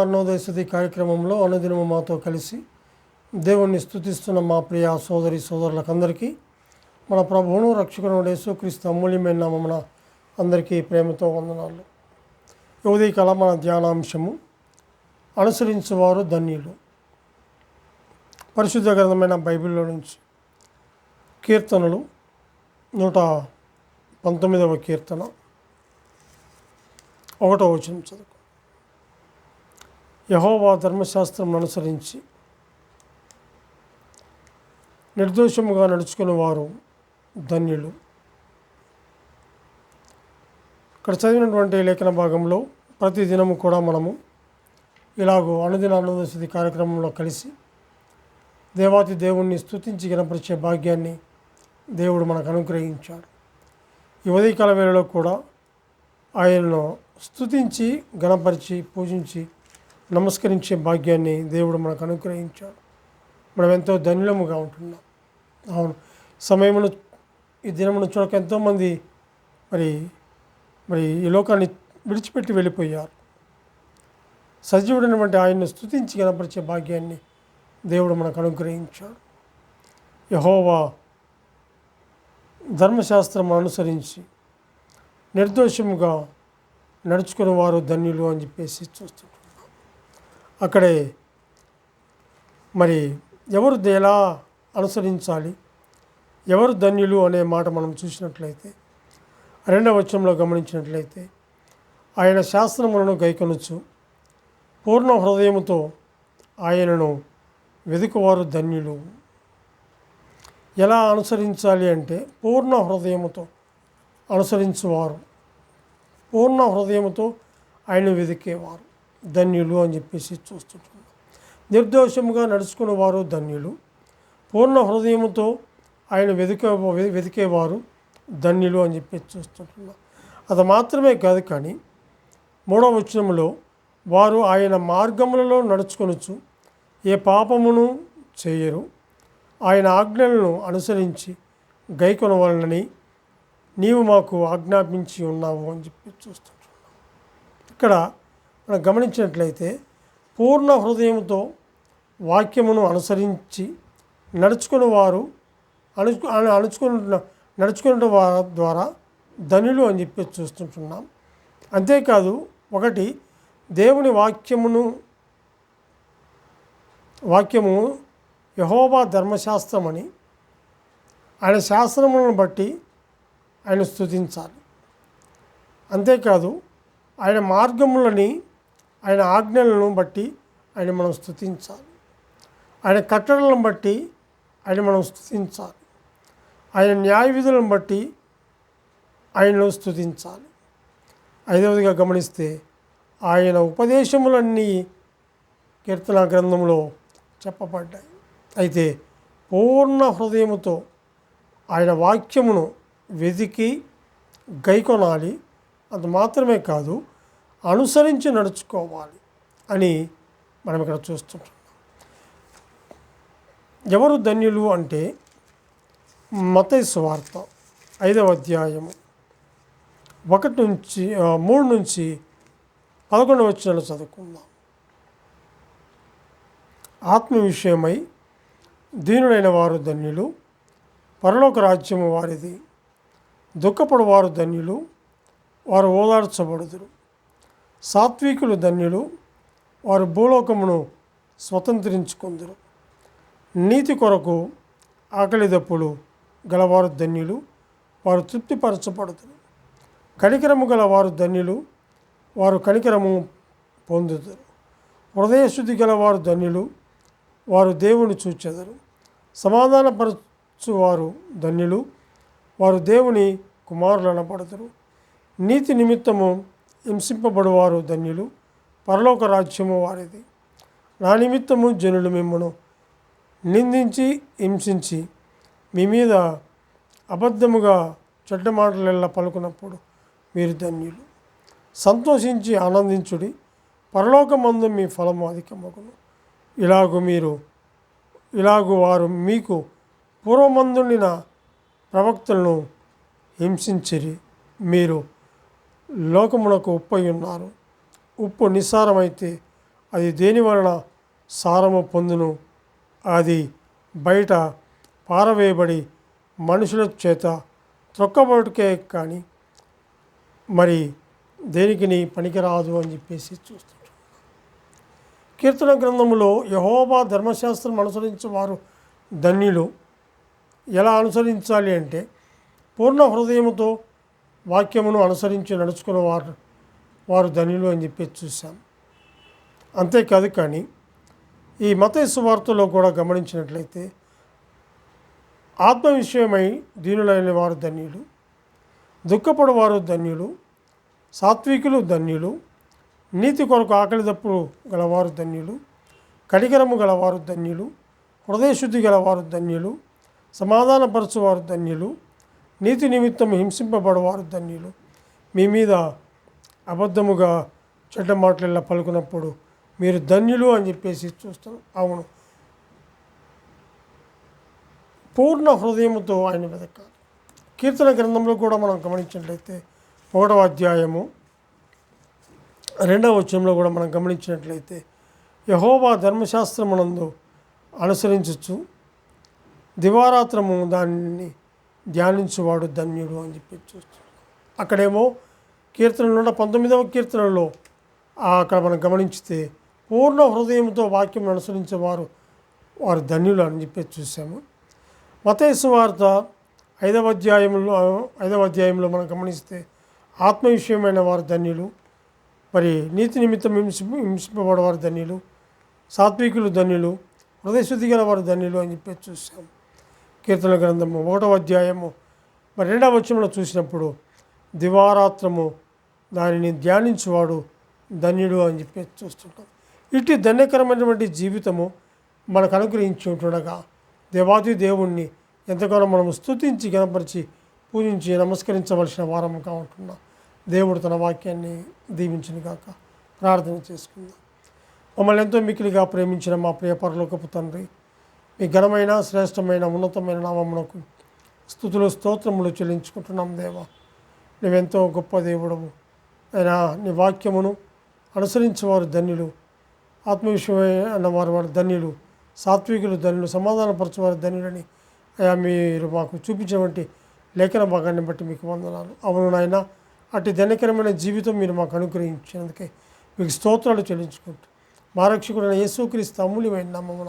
అన్నోదయస్థితి కార్యక్రమంలో అనుదినము మాతో కలిసి దేవుణ్ణి స్థుతిస్తున్న మా ప్రియ సోదరి సోదరులకందరికీ మన ప్రభువును రక్షకుడు యేసుక్రీస్తు అమూల్యమైన నామమున అందరికీ ప్రేమతో వందనాలు. యువదీ కళ మన ధ్యానాంశము అనుసరించేవారు ధన్యులు. పరిశుద్ధ గ్రంథమైన బైబిల్లో నుంచి కీర్తనలు నూట పంతొమ్మిదవ కీర్తన ఒకటో వచనం చదువు యహోవా ధర్మశాస్త్రం అనుసరించి నిర్దోషముగా నడుచుకుని వారు ధన్యులు. ఇక్కడ చదివినటువంటి లేఖన భాగంలో ప్రతి దినము కూడా మనము ఇలాగో అనుదిన అనుదశతి కార్యక్రమంలో కలిసి దేవాతి దేవుణ్ణి స్తుతించి గణపరిచే భాగ్యాన్ని దేవుడు మనకు అనుగ్రహించాడు. ఈ ఉదయకాల వేళలో కూడా ఆయనను స్తుతించి గణపరిచి పూజించి నమస్కరించే భాగ్యాన్ని దేవుడు మనకు అనుగ్రహించాడు. మనం ఎంతో ధన్యులముగా ఉంటున్నాం. అవును సమయమును ఈ దినమును చూడక ఎంతోమంది మరి మరి ఈ లోకాన్ని విడిచిపెట్టి వెళ్ళిపోయారు. సజీవుడైనటువంటి ఆయన్ను స్తుతించి కనపరిచే భాగ్యాన్ని దేవుడు మనకు అనుగ్రహించాడు. యహోవా ధర్మశాస్త్రం అనుసరించి నిర్దోషముగా నడుచుకుని వారు ధన్యులు అని చెప్పేసి చూస్తున్నారు అక్కడే మరి ఎవరు ఎలా అనుసరించాలి ఎవరు ధన్యులు అనే మాట మనం చూసినట్లయితే రెండవ వచనంలో గమనించినట్లయితే ఆయన శాస్త్రములను గైకొనొచ్చు. పూర్ణ హృదయముతో ఆయనను వెదుకువారు ధన్యులు. ఎలా అనుసరించాలి అంటే పూర్ణ హృదయముతో అనుసరించువారు. పూర్ణ హృదయముతో ఆయన వెతికేవారు ధన్యులు అని చెప్పేసి చూస్తుంటున్నాం నిర్దోషముగా నడుచుకున్న వారు ధన్యులు. పూర్ణ హృదయముతో ఆయన వెతికే వెతికేవారు ధన్యులు అని చెప్పి చూస్తుంటున్నాం. అది మాత్రమే కాదు కానీ మూడవ వచనంలో వారు ఆయన మార్గములలో నడుచుకొనొచ్చు ఏ పాపమును చేయరు. ఆయన ఆజ్ఞలను అనుసరించి గైకొనవలనని నీవు మాకు ఆజ్ఞాపించి ఉన్నావు అని చెప్పి చూస్తుంటున్నాం. ఇక్కడ మనం గమనించినట్లయితే పూర్ణ హృదయంతో వాక్యమును అనుసరించి నడుచుకుని వారు అణుచు అణుచుకున్న నడుచుకున్న వారి ద్వారా ధనులు అని చెప్పి చూస్తుంటున్నాం. అంతేకాదు ఒకటి దేవుని వాక్యమును వాక్యము యహోబా ధర్మశాస్త్రమని ఆయన శాస్త్రములను బట్టి ఆయన స్థుతించాలి అంతేకాదు ఆయన మార్గములని ఆయన ఆజ్ఞలను బట్టి ఆయన మనం స్థుతించాలి. ఆయన కట్టడలను బట్టి ఆయన మనం స్థుతించాలి. ఆయన న్యాయ విధులను బట్టి ఆయనను స్థుతించాలి. ఐదవదిగా గమనిస్తే ఆయన ఉపదేశములన్నీ కీర్తన గ్రంథంలో చెప్పబడ్డాయి. అయితే పూర్ణ హృదయముతో ఆయన వాక్యమును వెతికి గైకొనాలి. అంత మాత్రమే కాదు అనుసరించి నడుచుకోవాలి అని మనం ఇక్కడ చూస్తుంటాం. ఎవరు ధన్యులు అంటే మత స్వార్థ ఐదవ అధ్యాయము ఒకటి నుంచి మూడు నుంచి పదకొండు వచ్చినట్లు చదువుకుందాం. ఆత్మ విషయమై దీనుడైన వారు ధన్యులు పరలోక రాజ్యము వారిది. దుఃఖపడు వారు ధన్యులు వారు ఓదార్చబడుదురు. సాత్వికులు ధన్యులు వారు భూలోకమును స్వతంత్రించుకుందరు. నీతి కొరకు ఆకలిదప్పులు గలవారు ధన్యులు వారు తృప్తిపరచబడతారు కనికరము గలవారు ధన్యులు వారు కనికరము పొందుతారు హృదయశుద్ధి శుద్ధి గలవారు ధన్యులు వారు దేవుని చూచెదరు. సమాధానపరచువారు ధన్యులు వారు దేవుని కుమారులు అనబడతారు నీతి నిమిత్తము హింసింపబడువారు ధన్యులు. పరలోక రాజ్యము వారిది. నా నిమిత్తము జనులు మిమ్మను నిందించి హింసించి మీ మీద అబద్ధముగా చెడ్డ మాటలెల్లా పలుకున్నప్పుడు మీరు ధన్యులు. సంతోషించి ఆనందించుడి. పరలోకమందు మీ ఫలము అధికమగును. ఇలాగు మీరు ఇలాగు వారు మీకు పూర్వమందుండిన ప్రవక్తలను హింసించిరి. మీరు లోకమునకు ఉప్పై ఉన్నారు. ఉప్పు నిస్సారమైతే అది దేని వలన సారము పొందును? అది బయట పారవేయబడి మనుషుల చేత త్రొక్కబడుకే కానీ మరి దేనికిని పనికిరాదు అని చెప్పేసి చూస్తుంటాం కీర్తన గ్రంథములో యహోబా ధర్మశాస్త్రం అనుసరించే వారు ధన్యులు. ఎలా అనుసరించాలి అంటే పూర్ణ హృదయముతో వాక్యమును అనుసరించి నడుచుకున్న వారు వారు ధన్యులు అని చెప్పి చూశాం. అంతేకాదు కానీ ఈ మత సువార్తలో కూడా గమనించినట్లయితే ఆత్మ విషయమై దీనులైన వారు ధన్యులు దుఃఖపడవారు ధన్యులు సాత్వికులు ధన్యులు నీతి కొరకు ఆకలి తప్పుడు గలవారు ధన్యులు కడిగరము గలవారు ధన్యులు హృదయశుద్ధి గలవారు ధన్యులు సమాధానపరచువారు ధన్యులు నీతి నిమిత్తం హింసింపబడవారు ధన్యులు. మీ మీద అబద్ధముగా చెడ్డ మాటలెల్లా పలుకున్నప్పుడు మీరు ధన్యులు అని చెప్పేసి చూస్తారు అవును. పూర్ణ హృదయముతో ఆయన వెతకాలి కీర్తన గ్రంథంలో కూడా మనం గమనించినట్లయితే ఒకటవ అధ్యాయము రెండవ వచనంలో కూడా మనం గమనించినట్లయితే యహోవా ధర్మశాస్త్రమునందు అనుసరించచ్చు దివారాత్రము దాన్ని ధ్యానించేవాడు ధన్యుడు అని చెప్పి చూస్తున్నాం. అక్కడేమో కీర్తన నూట పంతొమ్మిదవ కీర్తనలో అక్కడ మనం గమనించితే పూర్ణ హృదయంతో వాక్యం అనుసరించేవారు వారు ధన్యులు అని చెప్పి చూసాము. మతేసు వార్త ఐదవ అధ్యాయంలో ఐదవ అధ్యాయంలో మనం గమనిస్తే ఆత్మ విషయమైన వారు ధన్యులు మరి నీతి నిమిత్తం హింసి హింసింపబడేవారు ధన్యులు సాత్వికులు ధన్యులు హృదయశుద్ధి గల వారు ధన్యులు అని చెప్పి చూసాము. కీర్తన గ్రంథము ఒకటో అధ్యాయము. మరి రెండవ వచనంలో చూసినప్పుడు దివారాత్రము దానిని ధ్యానించువాడు ధన్యుడు అని చెప్పి చూస్తుంటాం. ఇటు ధన్యకరమైనటువంటి జీవితము మనకు అనుగ్రహించి ఉంటుండగా దేవాది దేవుణ్ణి ఎంతగానో మనం స్తుతించి గణపరిచి పూజించి నమస్కరించవలసిన వారముగా ఉంటున్నాం. దేవుడు తన వాక్యాన్ని దీవించిన గాక. ప్రార్థన చేసుకుందాం. మమ్మల్ని ఎంతో మిక్కిలిగా ప్రేమించిన మా ప్రియ పరలోకపు తండ్రి మీ ఘనమైన శ్రేష్టమైన ఉన్నతమైన నామమునకు స్థుతులు స్తోత్రములు చెల్లించుకుంటున్నాం దేవా. నువ్వెంతో గొప్ప దేవుడవు. అయినా నీ వాక్యమును అనుసరించేవారు ధన్యులు. ఆత్మవిషయమే అన్నవారు వారు ధన్యులు. సాత్వికులు ధన్యులు. సమాధానపరచేవారు ధన్యులని అయా మీరు మాకు చూపించినటువంటి లేఖన భాగాన్ని బట్టి మీకు వందనాలు. అవును నాయన అటు ధన్యకరమైన జీవితం మీరు మాకు అనుగ్రహించినందుకే మీకు స్తోత్రాలు చెల్లించుకుంటూ. మా రక్షకుడైన యేసుక్రీస్తు అమూల్యమైన నామమున